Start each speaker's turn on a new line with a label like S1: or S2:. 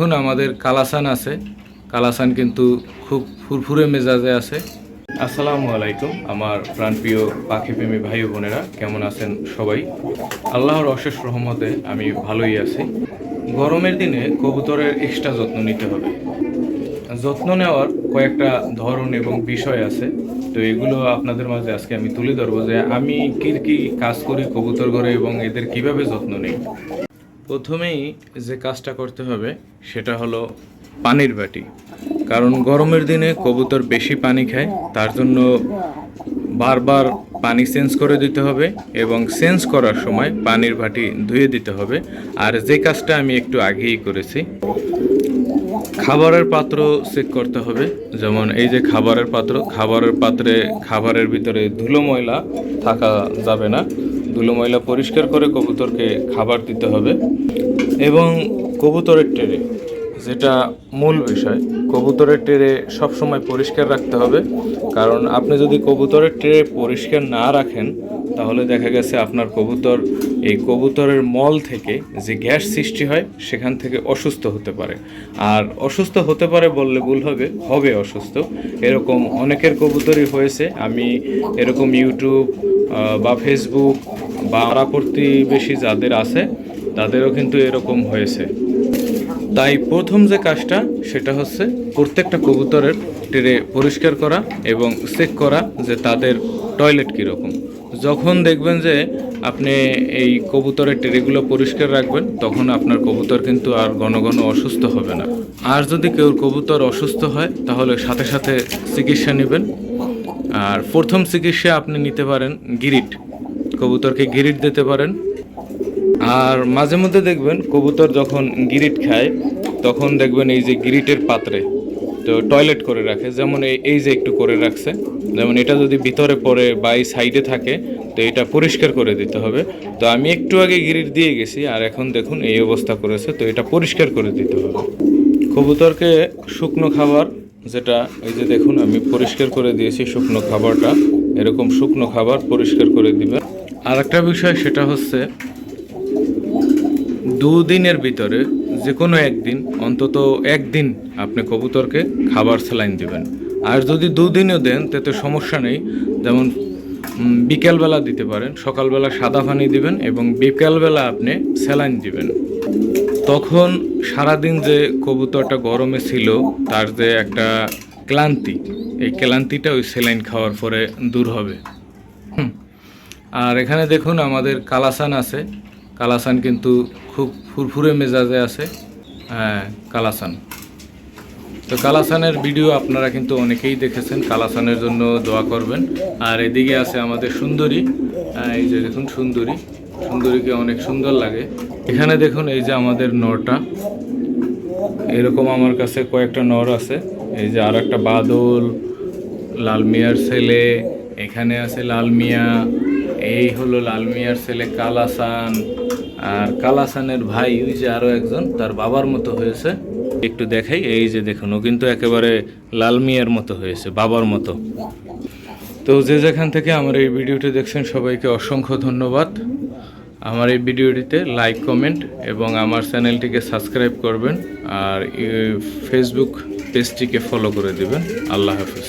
S1: এখন আমাদের কালাসান আছে। কালাসান কিন্তু খুব ফুরফুরে মেজাজে আছে। আসসালামু আলাইকুম, আমার প্রাণপ্রিয় পাখিপ্রেমী ভাই বোনেরা, কেমন আছেন সবাই? আল্লাহর অশেষ রহমতে আমি ভালোই আছি। গরমের দিনে কবুতরের এক্সট্রা যত্ন নিতে হবে। যত্ন নেওয়ার কয়েকটা ধরন এবং বিষয় আছে। তো এগুলো আপনাদের মাঝে আজকে আমি তুলে ধরবো যে আমি কি কী কাজ করি কবুতর ঘরে এবং এদের কীভাবে যত্ন নিই। প্রথমেই যে কাজটা করতে হবে, সেটা হলো পানির বাটি। কারণ গরমের দিনে কবুতর বেশি পানি খায়, তার জন্য বারবার পানি চেঞ্জ করে দিতে হবে এবং চেঞ্জ করার সময় পানির বাটি ধুয়ে দিতে হবে। আর যে কাজটা আমি একটু আগেই করেছি, খাবারের পাত্র চেক করতে হবে। যেমন এই যে খাবারের পাত্র, খাবারের পাত্রে, খাবারের ভিতরে ধুলো ময়লা থাকা যাবে না। ধুলো ময়লা পরিষ্কার করে কবুতরকে খাবার দিতে হবে এবং কবুতরের ট্রেরে যেটা মূল বিষয়। কবুতরের ট্রে সবসময় পরিষ্কার রাখতে হবে। কারণ আপনি যদি কবুতরের ট্রে পরিষ্কার না রাখেন, তাহলে দেখা গেছে আপনার কবুতর, এই কবুতরের মল থেকে যে গ্যাস সৃষ্টি হয়, সেখান থেকে অসুস্থ হতে পারে। আর অসুস্থ হতে পারে বললে ভুল হবে হবে অসুস্থ। এরকম অনেকের কবুতরই হয়েছে। আমি এরকম ইউটিউব বা ফেসবুক, বা পাড়া প্রতিবেশী যাদের আছে, তাদেরও কিন্তু এরকম হয়েছে। তাই প্রথম যে কাজটা, সেটা হচ্ছে প্রত্যেকটা কবুতরের টেরে পরিষ্কার করা এবং চেক করা যে তাদের টয়লেট কীরকম। যখন দেখবেন যে আপনি এই কবুতরের টেরেগুলো পরিষ্কার রাখবেন, তখন আপনার কবুতর কিন্তু আর ঘন ঘন অসুস্থ হবে না। আর যদি কেউ কবুতর অসুস্থ হয়, তাহলে সাথে সাথে চিকিৎসা নেবেন। আর প্রথম চিকিৎসা আপনি নিতে পারেন, গিরিট। কবুতরকে গিরিট দিতে পারেন। আর মাঝে মধ্যে দেখবেন কবুতর যখন গিরিট খায়, তখন দেখবেন এই যে গিরিটের পাত্রে তো টয়লেট করে রাখে। যেমন এই যে একটু করে রাখছে, যেমন এটা যদি ভিতরে পড়ে বা এই সাইডে থাকে, তো এটা পরিষ্কার করে দিতে হবে। তো আমি একটু আগে গিরিট দিয়ে গেছি, আর এখন দেখুন এই অবস্থা করেছে, তো এটা পরিষ্কার করে দিতে হবে। কবুতরকে শুকনো খাবার যেটা, এই যে দেখুন আমি পরিষ্কার করে দিয়েছি শুকনো খাবারটা, এরকম শুকনো খাবার পরিষ্কার করে দিবেন। আর একটা বিষয় সেটা হচ্ছে দুদিনের ভিতরে যে কোনো একদিন, অন্তত একদিন আপনি কবুতরকে খাবার স্যালাইন দিবেন। আর যদি দুদিনও দেন, তাতে সমস্যা নেই। যেমন বিকেলবেলা দিতে পারেন, সকালবেলা সাদা পানি দিবেন এবং বিকেলবেলা আপনি স্যালাইন দিবেন। তখন সারাদিন যে কবুতরটা গরমে ছিল, তার যে একটা ক্লান্তি, এই ক্লান্তিটা ওই স্যালাইন খাওয়ার পরে দূর হবে। আর এখানে দেখুন, আমাদের কালাসান আছে। কালাসান কিন্তু খুব ফুরফুরে মেজাজে আছে। হ্যাঁ কালাসান। তো কালাসানের ভিডিও আপনারা কিন্তু অনেকেই দেখেছেন, কালাসানের জন্য দোয়া করবেন। আর এদিকে আছে আমাদের সুন্দরী। এই যে দেখুন সুন্দরী। সুন্দরীকে অনেক সুন্দর লাগে। এখানে দেখুন এই যে আমাদের নরটা এরকম আমার কাছে কয়েকটা নর আছে। এই যে আর একটা বাদল লাল মিয়ার ছেলে, এখানে আছে লাল মিয়া এই হলো লাল মিয়ার ছেলে কালাসান। আর কালাসানের ভাই, ওই যে আরও একজন, তার বাবার মতো হয়েছে। একটু দেখাই, এই যে দেখুন, ও কিন্তু একেবারে লাল মিয়ার মতো হয়েছে, বাবার মতো। তো যে যেখান থেকে আমার এই ভিডিওটি দেখছেন, সবাইকে অসংখ্য ধন্যবাদ। আমার এই ভিডিওটিতে লাইক কমেন্ট এবং আমার চ্যানেলটিকে সাবস্ক্রাইব করবেন। আর ফেসবুক পেজটিকে ফলো করে দিবেন। আল্লাহ হাফিজ।